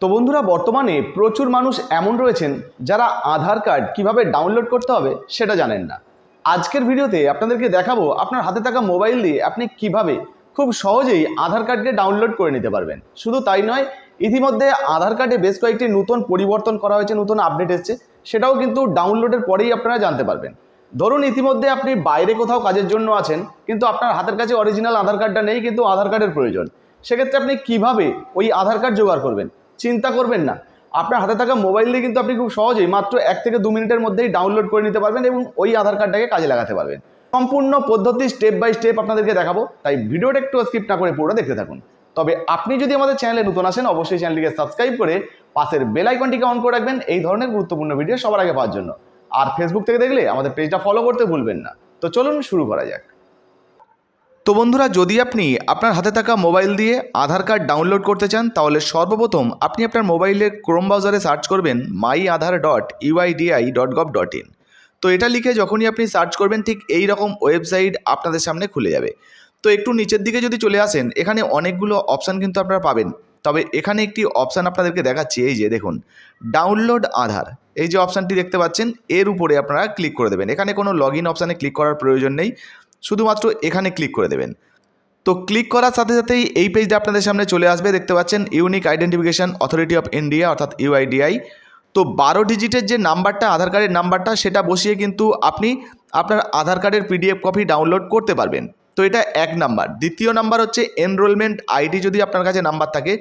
তো বন্ধুরা, বর্তমানে প্রচুর মানুষ এমন রয়েছেন যারা আধার কার্ড কীভাবে ডাউনলোড করতে হবে সেটা জানেন না। আজকের ভিডিওতে আপনাদেরকে দেখাবো আপনার হাতে থাকা মোবাইল দিয়ে আপনি কীভাবে খুব সহজেই আধার কার্ডকে ডাউনলোড করে নিতে পারবেন। শুধু তাই নয়, ইতিমধ্যে আধার কার্ডে বেশ কয়েকটি নতুন পরিবর্তন করা হয়েছে, নতুন আপডেট এসেছে। সেটাও কিন্তু ডাউনলোডের পরেই আপনারা জানতে পারবেন। ধরুন, ইতিমধ্যে আপনি বাইরে কোথাও কাজের জন্য আছেন, কিন্তু আপনার হাতের কাছে অরিজিনাল আধার কার্ডটা নেই, কিন্তু আধার কার্ডের প্রয়োজন। সেক্ষেত্রে আপনি কীভাবে ওই আধার কার্ড জোগাড় করবেন? চিন্তা করবেন না। আপনার হাতে থাকা মোবাইল দিয়ে কিন্তু আপনি খুব সহজেই মাত্র এক থেকে দু মিনিটের মধ্যেই ডাউনলোড করে নিতে পারবেন এবং ওই আধার কার্ডটাকে কাজে লাগাতে পারবেন। সম্পূর্ণ পদ্ধতি স্টেপ বাই স্টেপ আপনাদেরকে দেখাবো। তাই ভিডিওটা একটু স্কিপ না করে পুরো দেখতে থাকুন। তবে আপনি যদি আমাদের চ্যানেলে নতুন আসেন, অবশ্যই চ্যানেলটিকে সাবস্ক্রাইব করে পাশের বেল আইকনটিকে অন করে রাখবেন। এই ধরনের গুরুত্বপূর্ণ ভিডিও সবার আগে পাওয়ার জন্য। আর ফেসবুক থেকে দেখলে আমাদের পেজটা ফলো করতে ভুলবেন না। তো চলুন শুরু করা যাক। তো বন্ধুরা, যদি আপনি আপনার হাতে থাকা মোবাইল দিয়ে আধার কার্ড ডাউনলোড করতে চান, তাহলে সর্বপ্রথম আপনি আপনার মোবাইলের ক্রোম ব্রাউজারে সার্চ করবেন my Aadhaar dot UIDAI dot gov dot in. তো এটা লিখে যখনই আপনি সার্চ করবেন, ঠিক এই রকম ওয়েবসাইট আপনাদের সামনে খুলে যাবে। তো একটু নিচের দিকে যদি চলে আসেন, এখানে অনেকগুলো অপশান কিন্তু আপনারা পাবেন। তবে এখানে একটি অপশান আপনাদেরকে দেখাচ্ছি, এই যে দেখুন, ডাউনলোড আধার। এই যে অপশানটি দেখতে পাচ্ছেন, এর উপরে আপনারা ক্লিক করে দেবেন। এখানে কোনো লগ ইন অপশানে ক্লিক করার প্রয়োজন নেই। শুধুমাত্র এখানে ক্লিক করে দেবেন। তো ক্লিক করার সাথে সাথেই এই পেজটা আপনাদের সামনে চলে আসবে, দেখতে পাচ্ছেন unique identification authority of India অর্থাৎ ইউআইডিআই তো বারো ডিজিটের যে নাম্বারটা, আধার কার্ডের নাম্বারটা, সেটা বসিয়ে কিন্তু আপনি আপনার আধার কার্ডের পিডিএফ কপি ডাউনলোড করতে পারবেন। তো এটা এক নাম্বার। দ্বিতীয় নাম্বার হচ্ছে এনরোলমেন্ট আইডি যদি আপনার কাছে নাম্বার থাকে,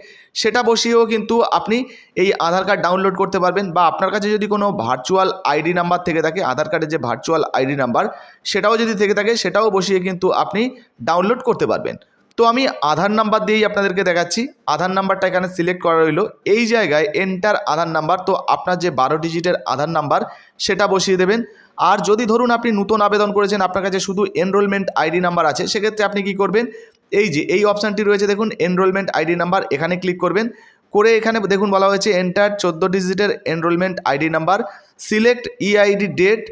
সেটা বসিয়েও কিন্তু আপনি এই আধার কার্ড ডাউনলোড করতে পারবেন বা আপনার কাছে যদি কোনো ভার্চুয়াল আইডি নাম্বার থেকে থাকে, আধার কার্ডের যে ভার্চুয়াল আইডি নাম্বার, সেটাও যদি থেকে থাকে, সেটাও বসিয়ে কিন্তু আপনি ডাউনলোড করতে পারবেন। তো আমি আধার নাম্বার দিয়েই আপনাদেরকে দেখাচ্ছি। আধার নাম্বারটা এখানে সিলেক্ট করা রইল। এই জায়গায় এন্টার আধার নাম্বার, তো আপনার যে বারো ডিজিটের আধার নাম্বার, সেটা বসিয়ে দেবেন। আর যদি ধরুন আপনি নতুন আবেদন করেছেন, আপনার কাছে শুধু এনরোলমেন্ট আইডি নাম্বার আছে, সেক্ষেত্রে আপনি কি করবেন? এই যে, এই অপশানটি রয়েছে, দেখুন এনরোলমেন্ট আইডি নাম্বার এখানে ক্লিক করবেন। করে এখানে দেখুন বলা হয়েছে এন্টার চোদ্দ ডিজিটের enrollment ID number select EID date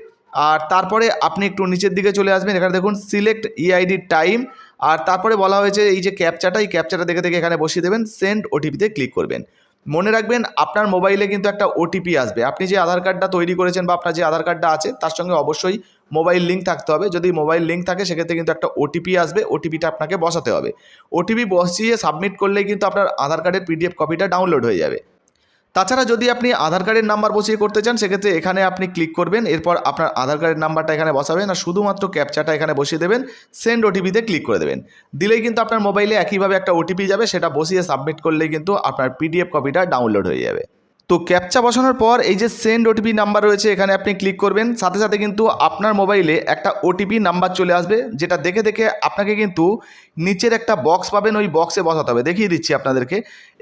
আর তারপরে আপনি একটু নিচের দিকে চলে আসবেন। এখানে দেখুন সিলেক্ট ইআইডি টাইম আর তারপরে বলা হয়েছে, এই যে ক্যাপচাটা, এই ক্যাপচাটা দেখে দেখে এখানে বসিয়ে দেবেন সেন্ড ওটিপিতে ক্লিক করবেন। মনে রাখবেন, আপনার মোবাইলে কিন্তু একটা ওটিপি আসবে। আপনি যে আধার কার্ডটা তৈরি করেছেন বা আপনার যে আধার কার্ডটা আছে, তার সঙ্গে অবশ্যই মোবাইল লিঙ্ক থাকতে হবে। যদি মোবাইল লিঙ্ক থাকে, সেক্ষেত্রে কিন্তু একটা ওটিপি আসবে। ওটিপিটা আপনাকে বসাতে হবে। ওটিপি বসিয়ে সাবমিট করলেই কিন্তু আপনার আধার কার্ডের পিডিএফ কপিটা ডাউনলোড হয়ে যাবে। তাছাড়া যদি আপনি আধার কার্ডের নাম্বার বসিয়ে করতে চান, সেক্ষেত্রে এখানে আপনি ক্লিক করবেন। এরপর আপনার আধার কার্ডের নাম্বারটা এখানে বসাবেন আর শুধুমাত্র ক্যাপচাটা এখানে বসিয়ে দেবেন, সেন্ড ওটিপিতে ক্লিক করে দেবেন। দিলেই কিন্তু আপনার মোবাইলে একইভাবে একটা ওটিপি যাবে, সেটা বসিয়ে সাবমিট করলেই কিন্তু আপনার পিডিএফ কপিটা ডাউনলোড হয়ে যাবে। তো ক্যাপচা বসানোর পর এই যে সেন্ড ওটিপি নাম্বার রয়েছে, এখানে আপনি ক্লিক করবেন। সাথে সাথে কিন্তু আপনার মোবাইলে একটা ওটিপি নাম্বার চলে আসবে, যেটা দেখে দেখে আপনাকে কিন্তু নিচের একটা বক্স পাবেন, ওই বক্সে বসাতে হবে। দেখিয়ে দিচ্ছি আপনাদেরকে।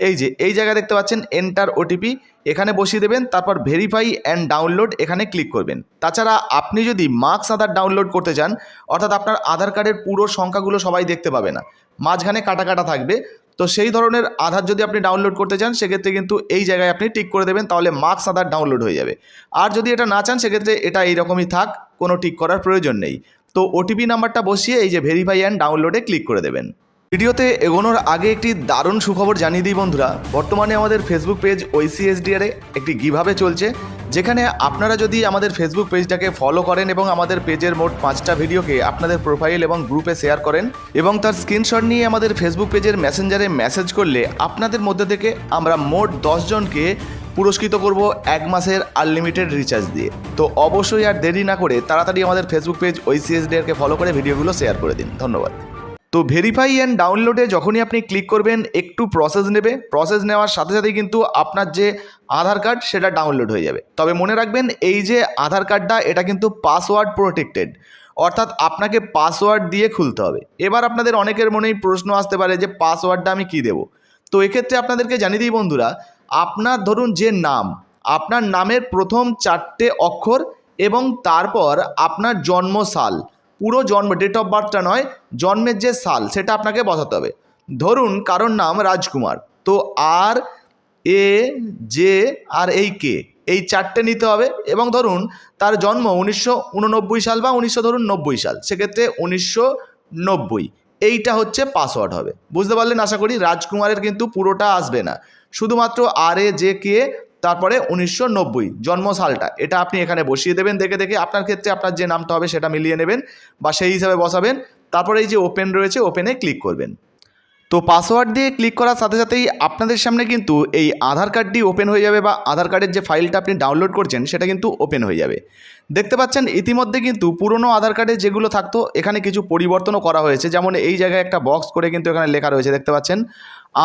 এই যে, এই জায়গায় দেখতে পাচ্ছেন এন্টার ওটিপি এখানে বসিয়ে দেবেন, তারপর ভেরিফাই অ্যান্ড ডাউনলোড এখানে ক্লিক করবেন। তাছাড়া আপনি যদি মার্কস আধার ডাউনলোড করতে চান, অর্থাৎ আপনার আধার কার্ডের পুরো সংখ্যাগুলো সবাই দেখতে পাবে না। মাঝখানে কাটা কাটা থাকবে। তো সেই ধরনের আধার যদি আপনি ডাউনলোড করতে চান, সেক্ষেত্রে কিন্তু এই জায়গায় আপনি টিক করে দেবেন, তাহলে মার্কস আধার ডাউনলোড হয়ে যাবে। আর যদি এটা না চান, সেক্ষেত্রে এটা এইরকমই থাক, কোনো টিক করার প্রয়োজন নেই। তো ওটিপি নাম্বারটা বসিয়ে এই যে ভেরিফাই অ্যান্ড ডাউনলোডে ক্লিক করে দেবেন। ভিডিওতে এগোনোর আগে একটি দারুণ সুখবর জানিয়ে দিই বন্ধুরা, বর্তমানে আমাদের ফেসবুক পেজ ওইসিএসডিআরে একটি গিভাবে চলছে। যেখানে আপনারা যদি আমাদের ফেসবুক পেজটাকে ফলো করেন এবং আমাদের পেজের মোট পাঁচটা ভিডিওকে আপনাদের প্রোফাইল এবং গ্রুপে শেয়ার করেন এবং তার স্ক্রিনশট নিয়ে আমাদের ফেসবুক পেজের মেসেঞ্জারে মেসেজ করলে আপনাদের মধ্যে থেকে আমরা মোট দশজনকে পুরস্কৃত করব এক মাসের আনলিমিটেড রিচার্জ দিয়ে। তো অবশ্যই আর দেরি না করে তাড়াতাড়ি আমাদের ফেসবুক পেজ ওইসিএসডিআরকে ফলো করে ভিডিওগুলো শেয়ার করে দিন। ধন্যবাদ। তো ভেরিফাই অ্যান্ড ডাউনলোডে যখনই আপনি ক্লিক করবেন, একটু প্রসেস নেবে। প্রসেস নেওয়ার সাথে সাথে কিন্তু আপনার যে আধার কার্ড সেটা ডাউনলোড হয়ে যাবে। তবে মনে রাখবেন, এই যে আধার কার্ডটা এটা কিন্তু পাসওয়ার্ড প্রোটেক্টেড অর্থাৎ আপনাকে পাসওয়ার্ড দিয়ে খুলতে হবে। এবার আপনাদের অনেকের মনেই প্রশ্ন আসতে পারে যে পাসওয়ার্ডটা আমি কী দেবো? তো এক্ষেত্রে আপনাদেরকে জানিয়ে দিই বন্ধুরা, আপনার ধরুন যে নাম, আপনার নামের প্রথম চারটে অক্ষর এবং তারপর আপনার জন্মসাল। পুরো জন্ম ডেট অফ বার্থটা নয়, জন্মের যে সাল, সেটা আপনাকে বসাতে হবে। ধরুন কারোর নাম রাজকুমার, তো আর, এ, জে, আর এই কে, এই চারটে নিতে হবে এবং ধরুন তার জন্ম উনিশশো উননব্বই সাল বা উনিশশো ধরুন নব্বই সাল, সেক্ষেত্রে উনিশশো নব্বই। এইটা হচ্ছে পাসওয়ার্ড হবে। বুঝতে পারলেন আশা করি? রাজকুমারের কিন্তু পুরোটা আসবে না। শুধুমাত্র আর, এ, জে, কে তারপরে উনিশশো নব্বই জন্মসালটা। এটা আপনি এখানে বসিয়ে দেবেন, দেখে দেখে আপনার ক্ষেত্রে আপনার যে নামটা হবে সেটা মিলিয়ে নেবেন বা সেই হিসাবে বসাবেন। তারপরে এই যে ওপেন রয়েছে ওপেনে ক্লিক করবেন। তো পাসওয়ার্ড দিয়ে ক্লিক করার সাথে সাথেই আপনাদের সামনে কিন্তু এই আধার কার্ডটি ওপেন হয়ে যাবে বা আধার কার্ডের যে ফাইলটা আপনি ডাউনলোড করছেন, সেটা কিন্তু ওপেন হয়ে যাবে। দেখতে পাচ্ছেন, ইতিমধ্যে কিন্তু পুরনো আধার কার্ডে যেগুলো থাকতো, এখানে কিছু পরিবর্তনও করা হয়েছে। যেমন এই জায়গায় একটা বক্স করে কিন্তু এখানে লেখা রয়েছে, দেখতে পাচ্ছেন।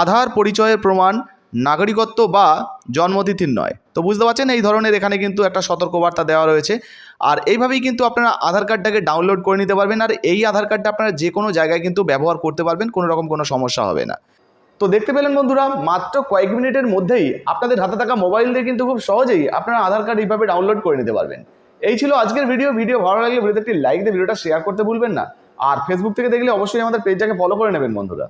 আধার পরিচয়ের প্রমাণ নাগরিকত্ব বা জন্মতিথির নয়। তো বুঝতে পারছেন, এই ধরনের এখানে কিন্তু একটা সতর্কবার্তা দেওয়া রয়েছে। আর এইভাবেই কিন্তু আপনারা আধার কার্ডটাকে ডাউনলোড করে নিতে পারবেন, আর এই আধার কার্ডটা আপনারা যে কোনো জায়গায় কিন্তু ব্যবহার করতে পারবেন, কোনো রকম কোনো সমস্যা হবে না। তো দেখতে পেলেন বন্ধুরা, মাত্র কয়েক মিনিটের মধ্যেই আপনাদের হাতে থাকা মোবাইল দিয়ে কিন্তু খুব সহজেই আপনারা আধার কার্ড এইভাবে ডাউনলোড করে নিতে পারবেন। এই ছিল আজকের ভিডিও। ভিডিও ভালো লাগলে ভিডিওতে একটি লাইক দিয়ে ভিডিওটা শেয়ার করতে ভুলবেন না। আর ফেসবুক থেকে দেখলে অবশ্যই আমাদের পেজটাকে ফলো করে নেবেন বন্ধুরা।